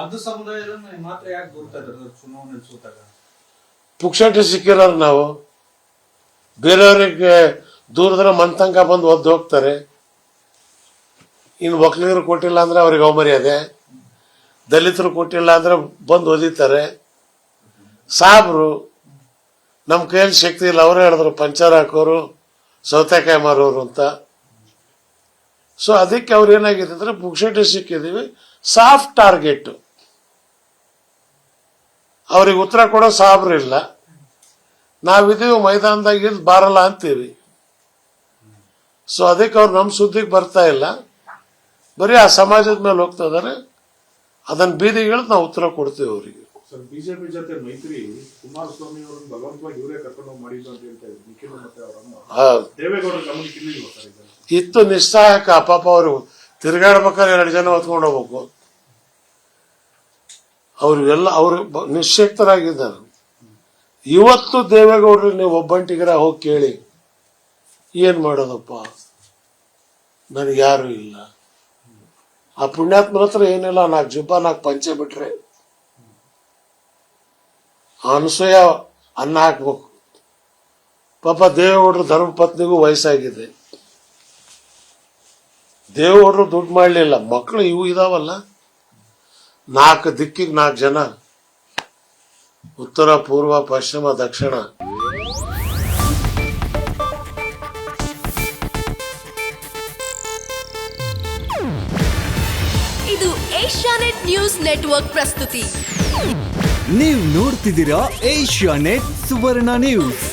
ಒಂದು ಸಮುದಾಯದ ಮಾತ್ರ ಯಾಕೆ ಸಿಕ್ಕಿರೋರು ನಾವು. ಬೇರೆಯವರಿಗೆ ದೂರದ್ರ ಮಂತಂಕ ಬಂದು ಒದ್ದು ಹೋಗ್ತಾರೆ. ಇನ್ನು ಒಕ್ಕಲಿಗರು ಕೊಟ್ಟಿಲ್ಲ ಅಂದ್ರೆ ಅವ್ರಿಗೆ ಅವಮರ್ಯಾದೆ. ದಲಿತರು ಕೊಟ್ಟಿಲ್ಲ ಅಂದ್ರೆ ಬಂದು ಓದಿತಾರೆ ಸಾಬ್ರು ನಮ್ಮ ಕೈಯಲ್ಲಿ ಶಕ್ತಿ ಇಲ್ಲ. ಅವರೇ ಹೇಳಿದ್ರು, ಪಂಚರ್ ಹಾಕೋರು, ಸೌತೆಕಾಯಿ ಮಾರೋರು ಅಂತ. ಸೊ ಅದಕ್ಕೆ ಅವ್ರು ಏನಾಗಿದೆ ಅಂದ್ರೆ ಪುಕ್ಷಟೆ ಸಿಕ್ಕಿದೀವಿ ಸಾಫ್ಟ್ ಟಾರ್ಗೆಟ್. ಅವ್ರಿಗೆ ಉತ್ತರ ಕೊಡೋ ಸಾಬ್ರು ಇಲ್ಲ. ನಾವಿದೀವಿ ಮೈದಾನದಾಗ ಇದ್ ಬಾರಲ್ಲ ಅಂತೀವಿ. ಸೊ ಅದಕ್ಕೆ ಅವ್ರು ನಮ್ಮ ಸುದ್ದಿಗೆ ಬರ್ತಾ ಇಲ್ಲ. ಬರೀ ಆ ಸಮಾಜದ ಮೇಲೆ ಹೋಗ್ತಾ ಇದಾರೆ. ಅದನ್ನ ಬೀದಿಗೆ ಇಳಿದು ನಾವು ಉತ್ತರ ಕೊಡ್ತೀವಿ ಅವರಿಗೆ. ಬಿಜೆಪಿ ಜೊತೆ ಮೈತ್ರಿ ಕುಮಾರಸ್ವಾಮಿ ಅವರನ್ನು ಬಲವಂತವಾಗಿ ಇವರೇ ಕರ್ಕೊಂಡು ಹೋಗಿ ಮಾಡಿದ್ದು ಅಂತ ಹೇಳ್ತಾ ಇದ್ರು. ನಿಖಿಲ್ ಮತ್ತೆ ಅವರನ್ನು ದೇವೇಗೌಡರ ಗಮನಕ್ಕೆ ಇರ್ಲಿಲ್ವಾ ಸರ್ ಇತ್ತು ನಿಸ್ಸಹಾಯಕ. ಪಾಪ ಅವರು ತಿರುಗಾಡ್ಬೇಕಾದ್ರೆ ಎರಡು ಜನ ಹೊತ್ಕೊಂಡು ಹೋಗ್ಬೇಕು. ಅವ್ರು ಎಲ್ಲ ಅವರು ನಿಶ್ಶಕ್ತರಾಗಿದ್ದಾರೆ ಇವತ್ತು ದೇವೇಗೌಡರು ನೀವು ಒಬ್ಬಂಟಿಗರ ಹೋಗಿ ಕೇಳಿ, ಏನು ಮಾಡೋದಪ್ಪ? ನನಗೆ ಯಾರು ಇಲ್ಲ. ಆ ಪುಣ್ಯಾತ್ಮನ ಹತ್ರ ಏನಿಲ್ಲ, ನಾಲ್ಕು ಜುಬ್ಬ, ನಾಲ್ಕು ಪಂಚೆ ಬಿಟ್ರೆ. ಅನಸೂಯ ಅನ್ನ ಹಾಕ್ಬೇಕು. ಪಾಪ ದೇವೇಗೌಡರು ಧರ್ಮಪತ್ನಿಗೂ ವಯಸ್ಸಾಗಿದೆ. ದೇವೇಗೌಡರು ದುಡ್ಡು ಮಾಡಲಿಲ್ಲ. ಮಕ್ಕಳು ಇವು ಇದಾವಲ್ಲ. ನಾಲ್ಕು ದಿಕ್ಕಿಗೆ ನಾಲ್ಕು ಜನ. ಉತ್ತರ ಪೂರ್ವ ಪಶ್ಚಿಮ ದಕ್ಷಿಣ. ಇದು ಏಷ್ಯಾನೆಟ್ ನ್ಯೂಸ್ ನೆಟ್ವರ್ಕ್ ಪ್ರಸ್ತುತಿ. ನೀವು ನೋಡ್ತಿದ್ದೀರಾ ಏಷ್ಯಾ ನೆಟ್ ಸುವರ್ಣ ನ್ಯೂಸ್.